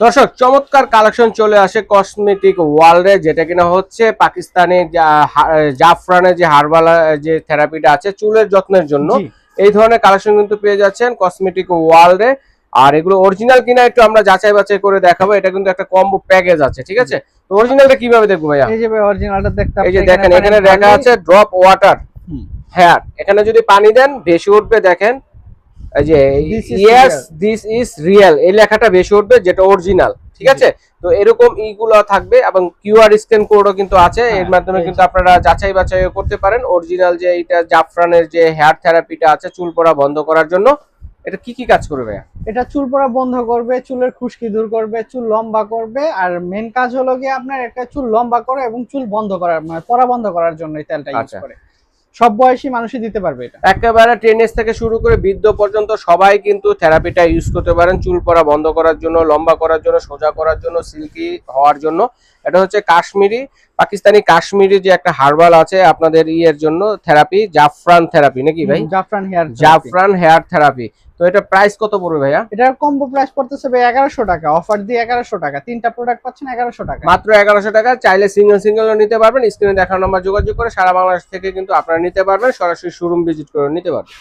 দর্শক চমৎকার কালেকশন চলে আসে কসমেটিক ওয়ার্ল্ডে যেটা কিনা হচ্ছে পাকিস্তানি জা- জাফরানের যে হার্বাল যে থেরাপিটা আছে চুলের যত্নের জন্য এই ধরনের কালেকশন কিন্তু পেয়ে যাচ্ছেন কসমেটিক ওয়ার্ল্ডে আর এগুলো অরিজিনাল কিনা একটু আমরা যাচাই বাছাই করে দেখাবো এটা কিন্তু একটা কম্বো প্যাকেজ আছে ঠিক আছে? তো অরিজিনালটা কীভাবে দেখব ভাইয়া? এই যে অরিজিনালটা দেখতে এই যে দেখেন এখানে লেখা আছে ড্রপ ওয়াটার হ্যাঁ এখানে যদি পানি দেন বেশি উঠবে দেখেন। যে This is yes this is real এই লেখাটা বেশি উঠবে যেটা অরিজিনাল ঠিক আছে? তো এরকম ইগুলো থাকবে এবং কিউআর স্ক্যান কোডও কিন্তু আছে। এর হ্যাঁ, মাধ্যমে কিন্তু আপনারা যাচাই বাছাই করতে পারেন। অরিজিনাল যে এটা জাফরানের যে হেয়ার থেরাপিটা আছে চুল পড়া বন্ধ করার জন্য এটা কি কি কাজ করবে এটা চুল পড়া বন্ধ করবে চুলের খুশকি দূর করবে চুল লম্বা করবে আর মেন কাজ হলো গিয়ে আপনার একটা চুল লম্বা করে এবং চুল বন্ধ করার মানে পড়া বন্ধ করার জন্য এই তেলটা ইউজ আচ্ছা। করে। সব বয়সী মানুষই দিতে পারবে এটা। একেবারে টেনেস থেকে শুরু করে বৃদ্ধ পর্যন্ত সবাই কিন্তু থেরাপিটা ইউজ করতে পারেন। চুল পরা বন্ধ করার জন্য, লম্বা করার জন্য, সোজা করার জন্য সিল্কি হওয়ার জন্য। এটা হচ্ছে কাশ্মীরি পাকিস্তানি কাশ্মীরি যে একটা হার্বাল আছে আপনাদের ইয়ের জন্য থেরাপি জাফরান থেরাপি নাকি ভাই? জাফরান হেয়ার জাফরান হেয়ার থেরাপি। তো এটা প্রাইস কত পড়বে ভাইয়া? এটার কম্বো প্রাইস পড়তেছে ভাই এগারোশো টাকা। অফার দিয়ে এগারোশো টাকা। তিনটা প্রোডাক্ট পাচ্ছেন এগারোশো টাকা। মাত্র এগারোশো টাকা। চাইলে সিঙ্গেল সিঙ্গেল নিতে পারবেন। স্ক্রিনে দেখানো নাম্বার যোগাযোগ করে সারা বাংলাদেশ থেকে কিন্তু আপনারা নিতে পারবেন। সরাসরি শোরুম ভিজিট করে নিতে পারবেন।